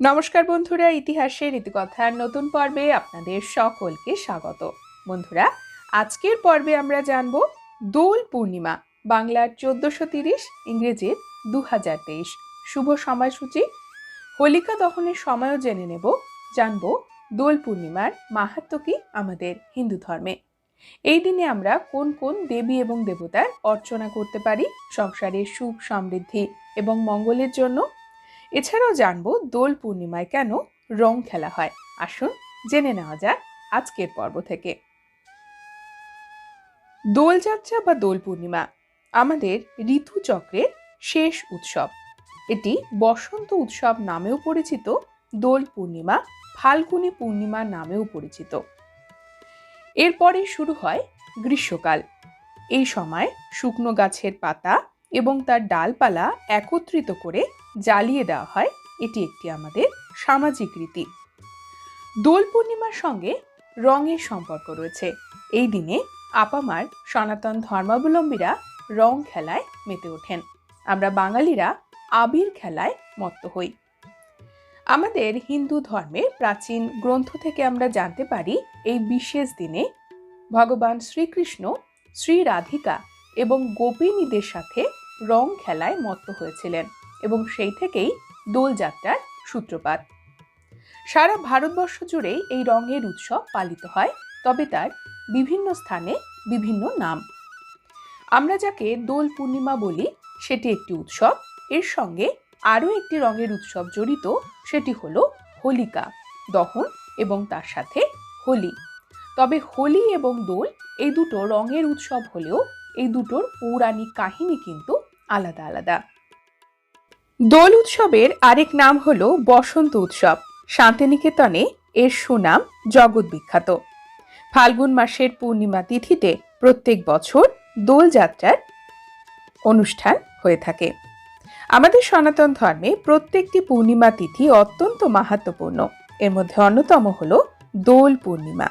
নমস্কার বন্ধুরা ইতিহাসের ইতিকথার নতুন পর্বে আপনাদের সকলকে স্বাগত। বন্ধুরা, আজকের পর্বে আমরা জানব দোল পূর্ণিমা, বাংলার চোদ্দশো তিরিশ, ইংরেজির দু হাজার তেইশ। শুভ সময়সূচি। হোলিকা দহনের সময়ও জেনে নেব, জানব দোল পূর্ণিমার মাহাত্ম কি আমাদের হিন্দু ধর্মে। এই দিনে আমরা কোন কোন দেবী এবং দেবতার অর্চনা করতে পারি, সংসারের সুখ সমৃদ্ধি এবং মঙ্গলের জন্য এছাড়াও জানব দোল পূর্ণিমায় কেন রং খেলা হয়। আসুন জেনে নেওয়া যাক আজকের পর্ব থেকে। দোলযাত্রা বা দোল পূর্ণিমা আমাদের ঋতুচক্রের শেষ উৎসব। এটি বসন্ত উৎসব নামেও পরিচিত, দোল পূর্ণিমা ফাল্গুনী পূর্ণিমা নামেও পরিচিত। এরপরে শুরু হয় গ্রীষ্মকাল। এই সময় শুকনো গাছের পাতা এবং তার ডালপালা একত্রিত করে জ্বালিয়ে দেওয়া হয়, এটি একটি আমাদের সামাজিক রীতি। দোল পূর্ণিমার সঙ্গে রঙের সম্পর্ক রয়েছে। এই দিনে আপামার সনাতন ধর্মাবলম্বীরা রং খেলায় মেতে ওঠেন। আমরা বাঙালিরা আবির খেলায় মত্ত হই। আমাদের হিন্দু ধর্মের প্রাচীন গ্রন্থ থেকে আমরা জানতে পারি, এই বিশেষ দিনে ভগবান শ্রীকৃষ্ণ শ্রী রাধিকা এবং গোপিনীদের সাথে রং খেলায় মত্ত হয়েছিলেন। এবং সেই থেকেই দোলযাত্রার সূত্রপাত। সারা ভারতবর্ষ জুড়েই এই রঙের উৎসব পালিত হয়, তবে তার বিভিন্ন স্থানে বিভিন্ন নাম। আমরা যাকে দোল পূর্ণিমা বলি, সেটি একটি উৎসব। এর সঙ্গে আরও একটি রঙের উৎসব জড়িত, সেটি হলো হোলিকা, দহন এবং তার সাথে হোলি। তবে হোলি এবং দোল এই দুটো রঙের উৎসব হলেও এই দুটোর পৌরাণিক কাহিনী কিন্তু আলাদা আলাদা। দোল উৎসবের আরেক নাম হলো বসন্ত উৎসব। শান্তিনিকেতনে এর সুনাম জগৎ বিখ্যাত। ফাল্গুন মাসের পূর্ণিমা তিথিতে প্রত্যেক বছর দোলযাত্রার অনুষ্ঠান হয়ে থাকে। আমাদের সনাতন ধর্মে প্রত্যেকটি পূর্ণিমা তিথি অত্যন্ত মাহাত্মপূর্ণ এর মধ্যে অন্যতম হল দোল পূর্ণিমা।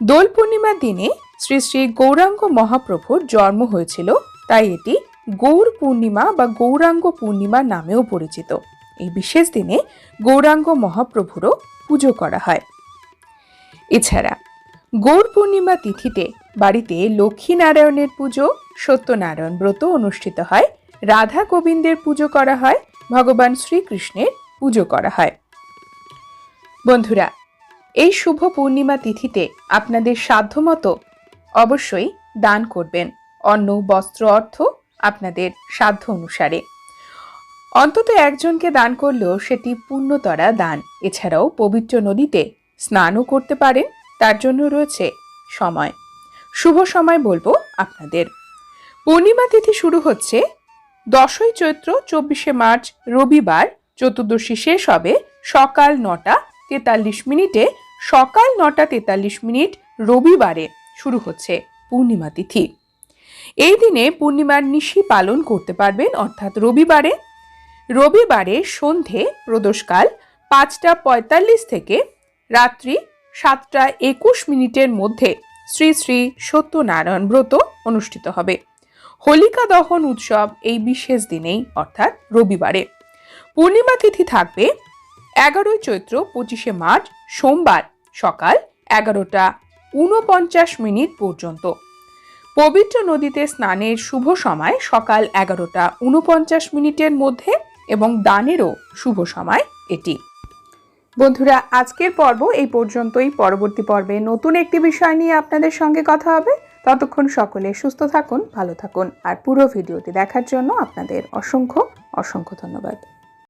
দোল পূর্ণিমার দিনে শ্রী শ্রী গৌরাঙ্গ মহাপ্রভুর জন্ম হয়েছিল, তাই এটি গৌর পূর্ণিমা বা গৌরাঙ্গ পূর্ণিমা নামেও পরিচিত। এই বিশেষ দিনে গৌরাঙ্গ মহাপ্রভুরও পুজো করা হয়। এছাড়া গৌর পূর্ণিমা তিথিতে বাড়িতে লক্ষ্মী নারায়ণের পুজো, সত্যনারায়ণ ব্রত অনুষ্ঠিত হয়, রাধা গোবিন্দের পুজো করা হয়, ভগবান শ্রীকৃষ্ণের পুজো করা হয়। বন্ধুরা, এই শুভ পূর্ণিমা তিথিতে আপনাদের সাধ্যমতো অবশ্যই দান করবেন। অন্ন, বস্ত্র, অর্থ আপনাদের সাধ্য অনুসারে। অন্তত একজনকে দান করলেও সেটি পুণ্যতরা দান। এছাড়াও পবিত্র নদীতে স্নানও করতে পারেন, তার জন্য রয়েছে সময়। শুভ সময় বলব আপনাদের। পূর্ণিমা তিথি শুরু হচ্ছে দশই চৈত্র চব্বিশে মার্চ, রবিবার। চতুর্দশী শেষ হবে সকাল নটা তেতাল্লিশ মিনিটে। সকাল নটা তেতাল্লিশ মিনিট রবিবারে শুরু হচ্ছে পূর্ণিমা তিথি। এই দিনে পূর্ণিমার নিশি পালন করতে পারবেন, অর্থাৎ রবিবারে। রবিবারে সন্ধে, প্রদোষকাল, পাঁচটা পঁয়তাল্লিশ থেকে রাত্রি সাতটা একুশ মিনিটের মধ্যে শ্রী শ্রী সত্যনারায়ণ ব্রত অনুষ্ঠিত হবে। হোলিকা দহন উৎসব এই বিশেষ দিনেই, অর্থাৎ রবিবারে। পূর্ণিমা তিথি থাকবে এগারোই চৈত্র পঁচিশে মার্চ, সোমবার সকাল এগারোটা ঊনপঞ্চাশ মিনিট পর্যন্ত। পবিত্র নদীতে স্নানের শুভ সময় সকাল এগারোটা উনপঞ্চাশ মিনিটের মধ্যে এবং দানেরও শুভ সময় এটি। বন্ধুরা, আজকের পর্ব এই পর্যন্তই। পরবর্তী পর্বে নতুন একটি বিষয় নিয়ে আপনাদের সঙ্গে কথা হবে। ততক্ষণ সকলে সুস্থ থাকুন, ভালো থাকুন। আর পুরো ভিডিওটি দেখার জন্য আপনাদের অসংখ্য অসংখ্য ধন্যবাদ।